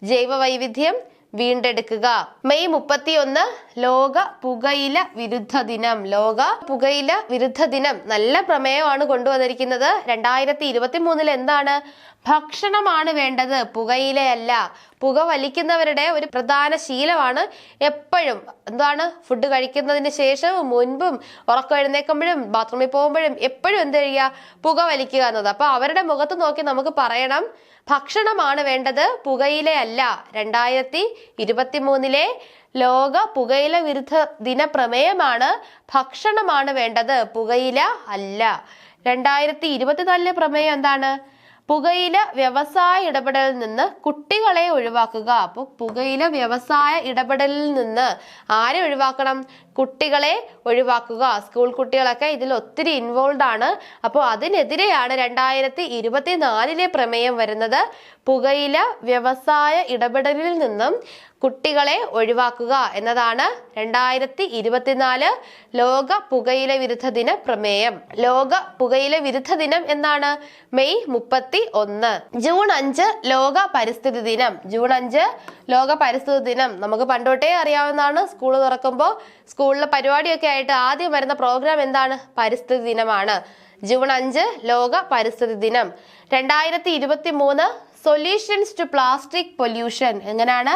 ജൈവ വൈവിധ്യം വീണ്ടെടുക്കുക. മെയ് മുപ്പത്തിയൊന്ന് ലോക പുകയില വിരുദ്ധ ദിനം. ലോക പുകയില വിരുദ്ധ ദിനം. നല്ല പ്രമേയമാണ് കൊണ്ടുവന്നിരിക്കുന്നത്. രണ്ടായിരത്തി ഇരുപത്തി മൂന്നിൽ എന്താണ് ഭക്ഷണമാണ് വേണ്ടത്. പുകയിലയല്ല. പുക വലിക്കുന്നവരുടെ ഒരു പ്രധാന ശീലമാണ് എപ്പോഴും. എന്താണ്? ഫുഡ് കഴിക്കുന്നതിന് ശേഷവും മുൻപും ഉറക്കം എഴുന്നേക്കുമ്പോഴും ബാത്റൂമിൽ പോകുമ്പോഴും എപ്പോഴും എന്ത് ചെയ്യുക? പുക വലിക്കുക എന്നത്. അപ്പൊ അവരുടെ മുഖത്ത് നോക്കി നമുക്ക് പറയണം ഭക്ഷണമാണ് വേണ്ടത് പുകയിലയല്ല. രണ്ടായിരത്തി ഇരുപത്തി മൂന്നിലെ ലോക പുകയില വിരുദ്ധ ദിന പ്രമേയമാണ് ഭക്ഷണമാണ് വേണ്ടത് പുകയില അല്ല. രണ്ടായിരത്തി ഇരുപത്തിനാലിലെ പ്രമേയം എന്താണ്? പുകയില വ്യവസായ ഇടപെടലിൽ നിന്ന് കുട്ടികളെ ഒഴിവാക്കുക. അപ്പോൾ പുകയില വ്യവസായ ഇടപെടലിൽ നിന്ന് ആരെ ഒഴിവാക്കണം? കുട്ടികളെ ഒഴിവാക്കുക. സ്കൂൾ കുട്ടികളൊക്കെ ഇതിൽ ഒത്തിരി ഇൻവോൾവ് ആണ്. അപ്പോൾ അതിനെതിരെയാണ് രണ്ടായിരത്തി ഇരുപത്തിനാലിലെ പ്രമേയം വരുന്നത്. പുകയില വ്യവസായ ഇടപെടലിൽ നിന്നും കുട്ടികളെ ഒഴിവാക്കുക എന്നതാണ് രണ്ടായിരത്തി ഇരുപത്തിനാല് ലോക പുകയില വിരുദ്ധ ദിന പ്രമേയം. ലോക പുകയില വിരുദ്ധ ദിനം എന്നാണ്? മെയ് മുപ്പത്തി ഒന്ന് ജൂൺ അഞ്ച് ലോക പരിസ്ഥിതി ദിനം. ജൂൺ അഞ്ച് ലോക പരിസ്ഥിതി ദിനം. നമുക്ക് പണ്ടോട്ടേ അറിയാവുന്നതാണ്. സ്കൂൾ തുറക്കുമ്പോൾ സ്കൂളിലെ പരിപാടിയൊക്കെ ആയിട്ട് ആദ്യം വരുന്ന പ്രോഗ്രാം എന്താണ്? പരിസ്ഥിതി ദിനമാണ്. ജൂൺ അഞ്ച് ലോക പരിസ്ഥിതി ദിനം. രണ്ടായിരത്തി ഇരുപത്തി മൂന്ന് സൊല്യൂഷൻസ് ടു പ്ലാസ്റ്റിക് പൊല്യൂഷൻ എങ്ങനെയാണ്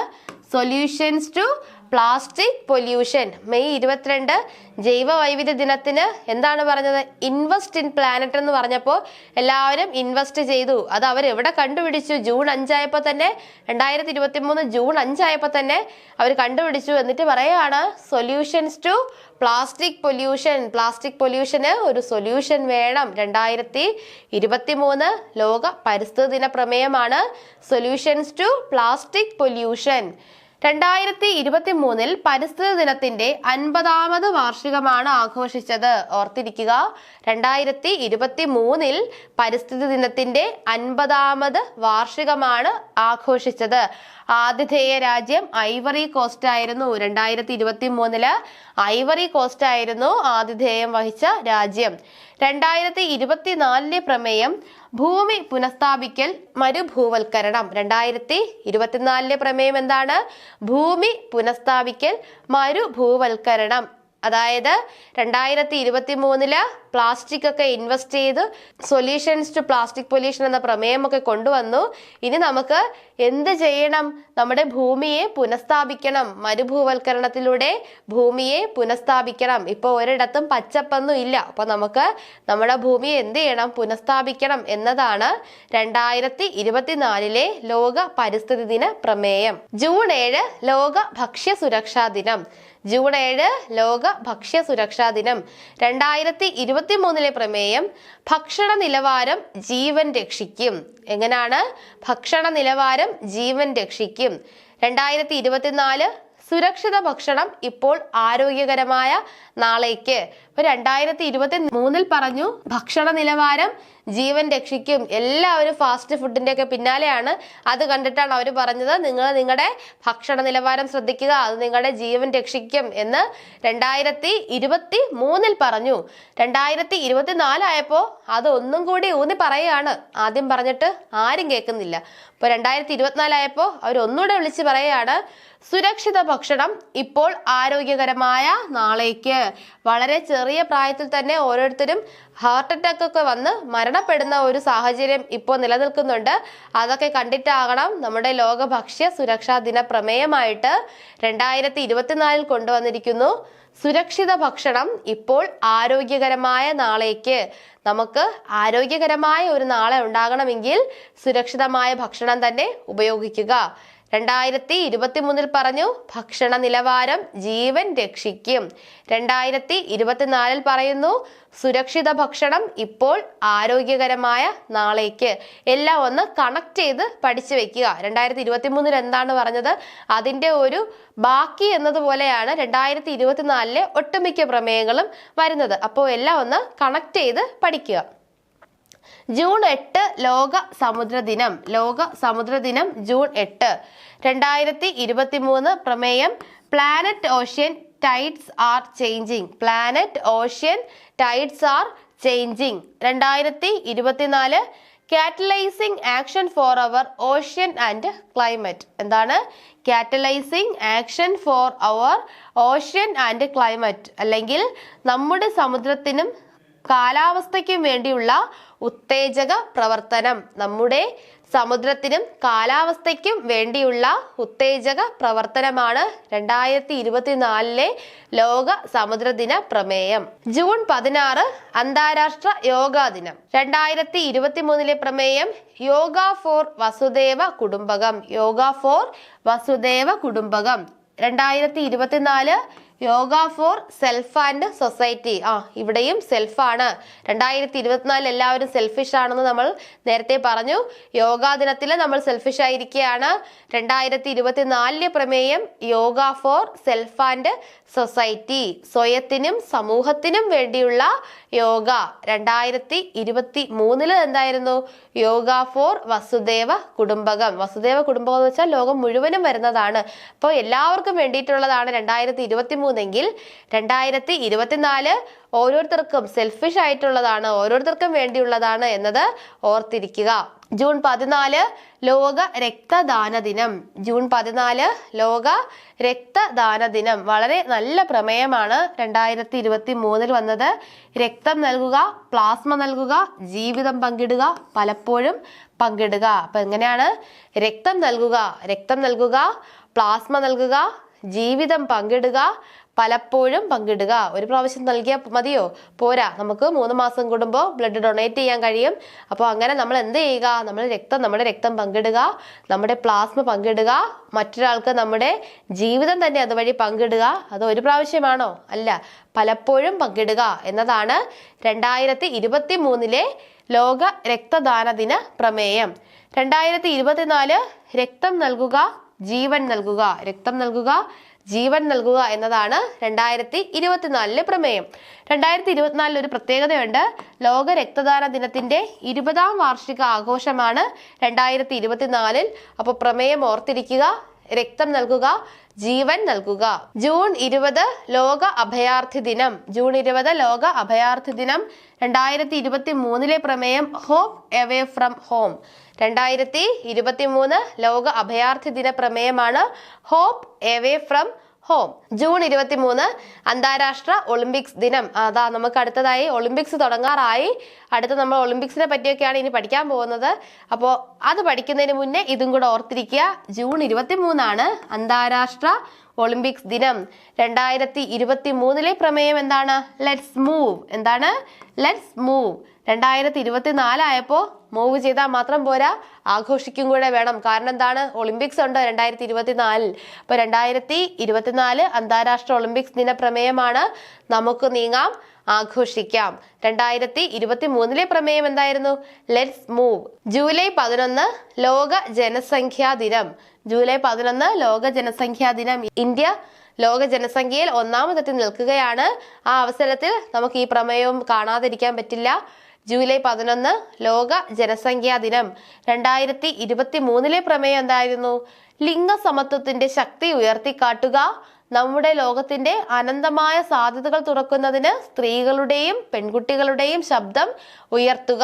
solutions to plastic pollution May ഇരുപത്തിരണ്ട് ജൈവ വൈവിധ്യ ദിനത്തിന് എന്താണ് പറഞ്ഞത്? ഇൻവെസ്റ്റ് ഇൻ പ്ലാനറ്റ് എന്ന് പറഞ്ഞപ്പോൾ എല്ലാവരും ഇൻവെസ്റ്റ് ചെയ്തു. അത് അവർ എവിടെ കണ്ടുപിടിച്ചു? ജൂൺ അഞ്ചായപ്പോൾ തന്നെ രണ്ടായിരത്തി ഇരുപത്തി മൂന്ന് ജൂൺ അഞ്ചായപ്പോൾ തന്നെ അവർ കണ്ടുപിടിച്ചു എന്നിട്ട് പറയുകയാണ് solutions to plastic pollution plastic പൊല്യൂഷന് ഒരു സൊല്യൂഷൻ വേണം. രണ്ടായിരത്തി ഇരുപത്തി മൂന്ന് ലോക പരിസ്ഥിതി ദിന പ്രമേയമാണ് സൊല്യൂഷൻസ് ടു പ്ലാസ്റ്റിക് പൊല്യൂഷൻ രണ്ടായിരത്തി ഇരുപത്തി മൂന്നിൽ പരിസ്ഥിതി ദിനത്തിന്റെ അൻപതാമത് വാർഷികമാണ് ആഘോഷിച്ചത്. ഓർത്തിരിക്കുക രണ്ടായിരത്തി ഇരുപത്തി മൂന്നിൽ പരിസ്ഥിതി ദിനത്തിന്റെ അൻപതാമത് വാർഷികമാണ് ആഘോഷിച്ചത്. ആതിഥേയ രാജ്യം ഐവറി കോസ്റ്റ് ആയിരുന്നു. രണ്ടായിരത്തി ഇരുപത്തി മൂന്നിൽ ഐവറി കോസ്റ്റ് ആയിരുന്നു ആതിഥേയം വഹിച്ച രാജ്യം. രണ്ടായിരത്തി ഇരുപത്തിനാലിലെ പ്രമേയം ഭൂമി പുനഃസ്ഥാപിക്കൽ മരുഭൂവൽക്കരണം. രണ്ടായിരത്തി ഇരുപത്തിനാലിലെ പ്രമേയം എന്താണ്? ഭൂമി പുനഃസ്ഥാപിക്കൽ മരുഭൂവൽക്കരണം. അതായത് രണ്ടായിരത്തി ഇരുപത്തി മൂന്നിൽ പ്ലാസ്റ്റിക് ഒക്കെ ഇൻവെസ്റ്റ് ചെയ്ത് സൊല്യൂഷൻസ് ടു പ്ലാസ്റ്റിക് പൊല്യൂഷൻ എന്ന പ്രമേയമൊക്കെ കൊണ്ടുവന്നു. ഇനി നമുക്ക് എന്ത് ചെയ്യണം? നമ്മുടെ ഭൂമിയെ പുനഃസ്ഥാപിക്കണം. മരുഭൂവൽക്കരണത്തിലൂടെ ഭൂമിയെ പുനഃസ്ഥാപിക്കണം. ഇപ്പോൾ ഒരിടത്തും പച്ചപ്പൊന്നും ഇല്ല. അപ്പോൾ നമുക്ക് നമ്മുടെ ഭൂമിയെ എന്ത് ചെയ്യണം? പുനഃസ്ഥാപിക്കണം എന്നതാണ് രണ്ടായിരത്തി ഇരുപത്തിനാലിലെ ലോക പരിസ്ഥിതി ദിന പ്രമേയം. ജൂൺ ഏഴ് ലോക ഭക്ഷ്യ സുരക്ഷാ ദിനം. ജൂൺ ഏഴ് ലോക ഭക്ഷ്യ സുരക്ഷാ ദിനം. രണ്ടായിരത്തി ഇരുപത്തി മൂന്നിലെ പ്രമേയം ഭക്ഷണ നിലവാരം ജീവൻ രക്ഷിക്കും. എങ്ങനെയാണ് ഭക്ഷണ നിലവാരം ജീവൻ രക്ഷിക്കും. രണ്ടായിരത്തി ഇരുപത്തിനാല് സുരക്ഷിത ഭക്ഷണം ഇപ്പോൾ ആരോഗ്യകരമായ നാളേക്ക്. ഇപ്പൊ രണ്ടായിരത്തി ഇരുപത്തി മൂന്നിൽ പറഞ്ഞു ഭക്ഷണ നിലവാരം ജീവൻ രക്ഷിക്കും. എല്ലാവരും ഫാസ്റ്റ് ഫുഡിന്റെ ഒക്കെ പിന്നാലെയാണ്. അത് കണ്ടിട്ടാണ് അവർ പറഞ്ഞത്. നിങ്ങൾ നിങ്ങളുടെ ഭക്ഷണ നിലവാരം ശ്രദ്ധിക്കുക. അത് നിങ്ങളുടെ ജീവൻ രക്ഷിക്കും എന്ന് രണ്ടായിരത്തി ഇരുപത്തി മൂന്നിൽ പറഞ്ഞു. രണ്ടായിരത്തി ഇരുപത്തിനാലായപ്പോ അത് ഒന്നും കൂടി ഊന്നി പറയുകയാണ്. ആദ്യം പറഞ്ഞിട്ട് ആരും കേൾക്കുന്നില്ല. ഇപ്പൊ രണ്ടായിരത്തി ഇരുപത്തിനാലായപ്പോ അവർ ഒന്നുകൂടെ വിളിച്ച് പറയുകയാണ് സുരക്ഷിത ഭക്ഷണം ഇപ്പോൾ ആരോഗ്യകരമായ നാളേക്ക്. വളരെ ചെറിയ പ്രായത്തിൽ തന്നെ ഓരോരുത്തരും ഹാർട്ട് അറ്റാക്ക് ഒക്കെ വന്ന് മരണപ്പെടുന്ന ഒരു സാഹചര്യം ഇപ്പോൾ നിലനിൽക്കുന്നുണ്ട്. അതൊക്കെ കണ്ടിട്ടാകണം നമ്മുടെ ലോക ഭക്ഷ്യ സുരക്ഷാ ദിന പ്രമേയമായിട്ട് രണ്ടായിരത്തി ഇരുപത്തിനാലിൽ കൊണ്ടുവന്നിരിക്കുന്നു. സുരക്ഷിത ഭക്ഷണം ഇപ്പോൾ ആരോഗ്യകരമായ നാളേക്ക്. നമുക്ക് ആരോഗ്യകരമായ ഒരു നാളെ ഉണ്ടാകണമെങ്കിൽ സുരക്ഷിതമായ ഭക്ഷണം തന്നെ ഉപയോഗിക്കുക. രണ്ടായിരത്തി ഇരുപത്തി മൂന്നിൽ പറഞ്ഞു ഭക്ഷണ നിലവാരം ജീവൻ രക്ഷിക്കും. രണ്ടായിരത്തി ഇരുപത്തിനാലിൽ പറയുന്നു സുരക്ഷിത ഭക്ഷണം ഇപ്പോൾ ആരോഗ്യകരമായ നാളേക്ക്. എല്ലാം ഒന്ന് കണക്ട് ചെയ്ത് പഠിച്ചു വെക്കുക. രണ്ടായിരത്തി ഇരുപത്തി മൂന്നിൽ എന്താണ് പറഞ്ഞത്? അതിന്റെ ഒരു ബാക്കി എന്നതുപോലെയാണ് രണ്ടായിരത്തി ഇരുപത്തിനാലിലെ ഒട്ടുമിക്ക പ്രമേയങ്ങളും വരുന്നത്. അപ്പോൾ എല്ലാം ഒന്ന് കണക്ട് ചെയ്ത് പഠിക്കുക. ജൂൺ എട്ട് ലോക സമുദ്ര ദിനം. ലോക സമുദ്ര ദിനം ജൂൺ എട്ട്. രണ്ടായിരത്തി ഇരുപത്തി മൂന്ന് പ്രമേയം planet ocean tides are changing. Planet ocean tides are changing. രണ്ടായിരത്തി ഇരുപത്തിനാല് catalysing action for our ocean and climate. എന്താണ്? Catalysing action for our ocean and climate. അല്ലെങ്കിൽ നമ്മുടെ സമുദ്രത്തിനും കാലാവസ്ഥയ്ക്കും വേണ്ടിയുള്ള ഉത്തേജക പ്രവർത്തനം. നമ്മുടെ സമുദ്രത്തിനും കാലാവസ്ഥയ്ക്കും വേണ്ടിയുള്ള ഉത്തേജക പ്രവർത്തനമാണ് രണ്ടായിരത്തി ഇരുപത്തിനാലിലെ ലോക സമുദ്രദിന പ്രമേയം. ജൂൺ പതിനാറ് അന്താരാഷ്ട്ര യോഗാ ദിനം. രണ്ടായിരത്തി ഇരുപത്തി മൂന്നിലെ പ്രമേയം yoga for Vasudeva കുടുംബകം. Yoga for വസുദേവ കുടുംബകം. രണ്ടായിരത്തി ഇരുപത്തിനാല് yoga for self and society. ആ ഇവിടെയും സെൽഫാണ് രണ്ടായിരത്തി ഇരുപത്തിനാലിൽ എല്ലാവരും സെൽഫിഷ് ആണെന്ന് നമ്മൾ നേരത്തെ പറഞ്ഞു. യോഗാ ദിനത്തിൽ നമ്മൾ സെൽഫിഷ് ആയിരിക്കുകയാണ്. രണ്ടായിരത്തി ഇരുപത്തിനാലിലെ പ്രമേയം yoga for self and society സ്വയത്തിനും സമൂഹത്തിനും വേണ്ടിയുള്ള യോഗ. രണ്ടായിരത്തി ഇരുപത്തി മൂന്നിൽ എന്തായിരുന്നു? യോഗ ഫോർ വസുദേവ കുടുംബകം. വസുദേവ കുടുംബകം എന്ന് വെച്ചാൽ ലോകം മുഴുവനും വരുന്നതാണ്. അപ്പോൾ എല്ലാവർക്കും വേണ്ടിയിട്ടുള്ളതാണ് രണ്ടായിരത്തി ഇരുപത്തി മൂന്നെങ്കിൽ രണ്ടായിരത്തി ഇരുപത്തിനാല് ഓരോരുത്തർക്കും സെൽഫിഷ് ആയിട്ടുള്ളതാണ് ഓരോരുത്തർക്കും വേണ്ടിയുള്ളതാണ് എന്നത് ഓർത്തിരിക്കുക. ജൂൺ പതിനാല് ലോക രക്തദാന ദിനം. ജൂൺ പതിനാല് ലോക രക്തദാന ദിനം. വളരെ നല്ല പ്രമേയമാണ് രണ്ടായിരത്തി ഇരുപത്തി മൂന്നിൽ വന്നത്. രക്തം നൽകുക പ്ലാസ്മ നൽകുക ജീവിതം പങ്കിടുക പലപ്പോഴും പങ്കിടുക. അപ്പൊ എങ്ങനെയാണ്? രക്തം നൽകുക രക്തം നൽകുക പ്ലാസ്മ നൽകുക ജീവിതം പങ്കിടുക പലപ്പോഴും പങ്കിടുക. ഒരു പ്രാവശ്യം നൽകിയാൽ മതിയോ? പോരാ. നമുക്ക് മൂന്ന് മാസം കൂടുമ്പോൾ ബ്ലഡ് ഡൊണേറ്റ് ചെയ്യാൻ കഴിയും. അപ്പോൾ അങ്ങനെ നമ്മൾ എന്ത് ചെയ്യുക? നമ്മൾ രക്തം നമ്മുടെ രക്തം പങ്കിടുക. നമ്മുടെ പ്ലാസ്മ പങ്കിടുക. മറ്റൊരാൾക്ക് നമ്മുടെ ജീവിതം തന്നെ അതുവഴി പങ്കിടുക. അത് ഒരു പ്രാവശ്യമാണോ? അല്ല. പലപ്പോഴും പങ്കിടുക എന്നതാണ് രണ്ടായിരത്തി ഇരുപത്തി മൂന്നിലെ ലോക രക്തദാന ദിന പ്രമേയം. രണ്ടായിരത്തി ഇരുപത്തിനാല് രക്തം നൽകുക ജീവൻ നൽകുക. രക്തം നൽകുക ജീവൻ നൽകുക എന്നതാണ് രണ്ടായിരത്തി ഇരുപത്തിനാലിലെ പ്രമേയം. രണ്ടായിരത്തി ഇരുപത്തിനാലിൽ ഒരു പ്രത്യേകതയുണ്ട്. ലോക രക്തദാന ദിനത്തിന്റെ ഇരുപതാം വാർഷിക ആഘോഷമാണ് രണ്ടായിരത്തി ഇരുപത്തിനാലിൽ അപ്പോൾ പ്രമേയം ഓർത്തിരിക്കുക രക്തം നൽകുക ജീവൻ നൽകുക. ജൂൺ ഇരുപത് ലോക അഭയാർത്ഥി ദിനം. ജൂൺ ഇരുപത് ലോക അഭയാർത്ഥി ദിനം. രണ്ടായിരത്തി ഇരുപത്തി മൂന്നിലെ പ്രമേയം ഹോപ്പ് എവേ ഫ്രം ഹോം രണ്ടായിരത്തി ഇരുപത്തി മൂന്ന് ലോക അഭയാർത്ഥി ദിന പ്രമേയമാണ് hope away from home. June ഇരുപത്തി മൂന്ന് അന്താരാഷ്ട്ര ഒളിമ്പിക്സ് ദിനം. അതാ നമുക്ക് അടുത്തതായി ഒളിമ്പിക്സ് തുടങ്ങാറായി. അടുത്ത നമ്മൾ ഒളിമ്പിക്സിനെ പറ്റിയൊക്കെയാണ് ഇനി പഠിക്കാൻ പോകുന്നത്. അപ്പോൾ അത് പഠിക്കുന്നതിന് മുന്നേ ഇതും കൂടെ ഓർത്തിരിക്കുക. ജൂൺ ഇരുപത്തി മൂന്നാണ് അന്താരാഷ്ട്ര ഒളിമ്പിക്സ് ദിനം. രണ്ടായിരത്തി ഇരുപത്തി മൂന്നിലെ പ്രമേയം എന്താണ്? ലെറ്റ്സ് മൂവ് എന്താണ്? ലെറ്റ്സ് മൂവ് രണ്ടായിരത്തി ഇരുപത്തിനാലായപ്പോൾ മൂവ് ചെയ്താൽ മാത്രം പോരാ. ആഘോഷിക്കും കൂടെ വേണം. കാരണം എന്താണ്? ഒളിമ്പിക്സ് ഉണ്ട് രണ്ടായിരത്തി ഇരുപത്തിനാലിൽ അപ്പോൾ രണ്ടായിരത്തി ഇരുപത്തിനാല് അന്താരാഷ്ട്ര ഒളിമ്പിക്സ് ദിന പ്രമേയമാണ് നമുക്ക് നീങ്ങാം. ആഘോഷിക്കാം. രണ്ടായിരത്തി ഇരുപത്തി മൂന്നിലെ പ്രമേയം എന്തായിരുന്നു? ലെറ്റ്സ് മൂവ് ജൂലൈ പതിനൊന്ന് ലോക ജനസംഖ്യാ ദിനം. ജൂലൈ പതിനൊന്ന് ലോക ജനസംഖ്യാ ദിനം. ഇന്ത്യ ലോക ജനസംഖ്യയിൽ ഒന്നാമതെത്തി നിൽക്കുകയാണ്. ആ അവസരത്തിൽ നമുക്ക് ഈ പ്രമേയവും കാണാതിരിക്കാൻ പറ്റില്ല. ജൂലൈ പതിനൊന്ന് ലോക ജനസംഖ്യാ ദിനം. രണ്ടായിരത്തി ഇരുപത്തി മൂന്നിലെ പ്രമേയം എന്തായിരുന്നു? ലിംഗസമത്വത്തിന്റെ ശക്തി ഉയർത്തിക്കാട്ടുക നമ്മുടെ ലോകത്തിന്റെ അനന്തമായ സാധ്യതകൾ തുറക്കുന്നതിന് സ്ത്രീകളുടെയും പെൺകുട്ടികളുടെയും ശബ്ദം ഉയർത്തുക.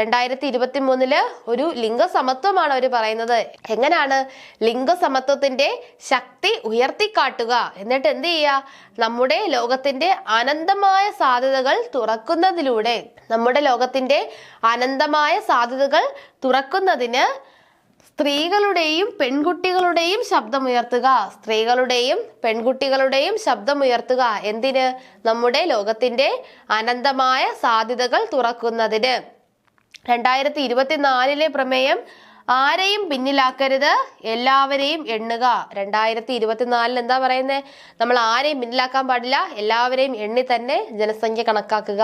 രണ്ടായിരത്തി ഇരുപത്തി മൂന്നിൽ ഒരു ലിംഗസമത്വമാണ് അവർ പറയുന്നത്. എങ്ങനെയാണ് ലിംഗസമത്വത്തിന്റെ ശക്തി ഉയർത്തിക്കാട്ടുക? എന്നിട്ട് എന്ത് ചെയ്യുക നമ്മുടെ ലോകത്തിന്റെ അനന്തമായ സാധ്യതകൾ തുറക്കുന്നതിലൂടെ നമ്മുടെ ലോകത്തിന്റെ അനന്തമായ സാധ്യതകൾ തുറക്കുന്നതിന് സ്ത്രീകളുടെയും പെൺകുട്ടികളുടെയും ശബ്ദമുയർത്തുക. സ്ത്രീകളുടെയും പെൺകുട്ടികളുടെയും ശബ്ദമുയർത്തുക. എന്തിന്? നമ്മുടെ ലോകത്തിന്റെ അനന്തമായ സാധ്യതകൾ തുറക്കുന്നതിന്. രണ്ടായിരത്തി ഇരുപത്തിനാലിലെ പ്രമേയം ആരെയും പിന്നിലാക്കരുത് എല്ലാവരെയും എണ്ണുക. രണ്ടായിരത്തി ഇരുപത്തിനാലിൽ എന്താ പറയുന്നത് നമ്മൾ ആരെയും പിന്നിലാക്കാൻ പാടില്ല എല്ലാവരെയും എണ്ണി തന്നെ ജനസംഖ്യ കണക്കാക്കുക.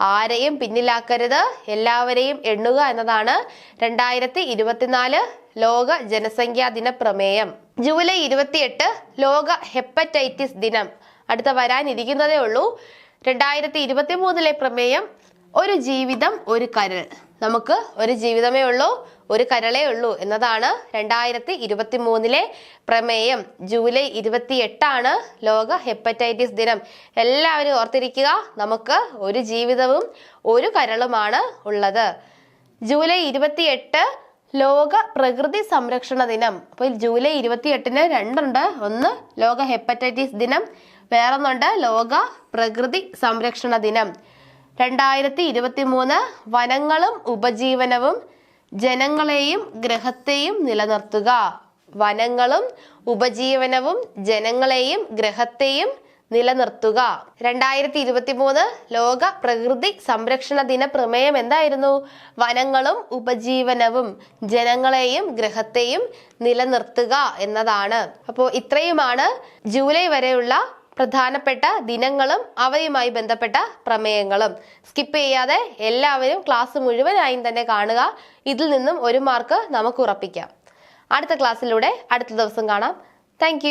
ആരെയും പിന്നിലാക്കരുത് എല്ലാവരെയും എണ്ണുക എന്നതാണ് രണ്ടായിരത്തി ഇരുപത്തിനാല് ലോക ജനസംഖ്യാ ദിന പ്രമേയം. ജൂലൈ ഇരുപത്തിയെട്ട് ലോക ഹെപ്പറ്റൈറ്റിസ് ദിനം. അടുത്ത വരാനിരിക്കുന്നതേ ഉള്ളൂ. രണ്ടായിരത്തി ഇരുപത്തി മൂന്നിലെ പ്രമേയം ഒരു ജീവിതം ഒരു കരൾ. നമുക്ക് ഒരു ജീവിതമേ ഉള്ളൂ ഒരു കരളേ ഉള്ളൂ എന്നതാണ് രണ്ടായിരത്തി ഇരുപത്തി മൂന്നിലെ പ്രമേയം. ജൂലൈ ഇരുപത്തി എട്ടാണ് ലോക ഹെപ്പറ്റൈറ്റിസ് ദിനം. എല്ലാവരും ഓർത്തിരിക്കുക നമുക്ക് ഒരു ജീവിതവും ഒരു കരളുമാണ് ഉള്ളത്. ജൂലൈ ഇരുപത്തി എട്ട് ലോക പ്രകൃതി സംരക്ഷണ ദിനം. അപ്പോൾ ജൂലൈ ഇരുപത്തി എട്ടിന് രണ്ടുണ്ട്. ഒന്ന് ലോക ഹെപ്പറ്റൈറ്റിസ് ദിനം വേറൊന്നുണ്ട് ലോക പ്രകൃതി സംരക്ഷണ ദിനം. രണ്ടായിരത്തി ഇരുപത്തി മൂന്ന് വനങ്ങളും ഉപജീവനവും ജനങ്ങളെയും ഗ്രഹത്തെയും നിലനിർത്തുക. വനങ്ങളും ഉപജീവനവും ജനങ്ങളെയും ഗ്രഹത്തെയും നിലനിർത്തുക. രണ്ടായിരത്തി ഇരുപത്തി മൂന്ന് ലോക പ്രകൃതി സംരക്ഷണ ദിന പ്രമേയം എന്തായിരുന്നു? വനങ്ങളും ഉപജീവനവും ജനങ്ങളെയും ഗ്രഹത്തെയും നിലനിർത്തുക എന്നതാണ്. അപ്പോൾ ഇത്രയുമാണ് ജൂലൈ വരെയുള്ള പ്രധാനപ്പെട്ട ദിനങ്ങളും അവയുമായി ബന്ധപ്പെട്ട പ്രമേയങ്ങളും. സ്കിപ്പ് ചെയ്യാതെ എല്ലാവരും ക്ലാസ് മുഴുവനായും തന്നെ കാണുക. ഇതിൽ നിന്നും ഒരു മാർക്ക് നമുക്ക് ഉറപ്പിക്കാം. അടുത്ത ക്ലാസ്സിലൂടെ അടുത്ത ദിവസം കാണാം. താങ്ക്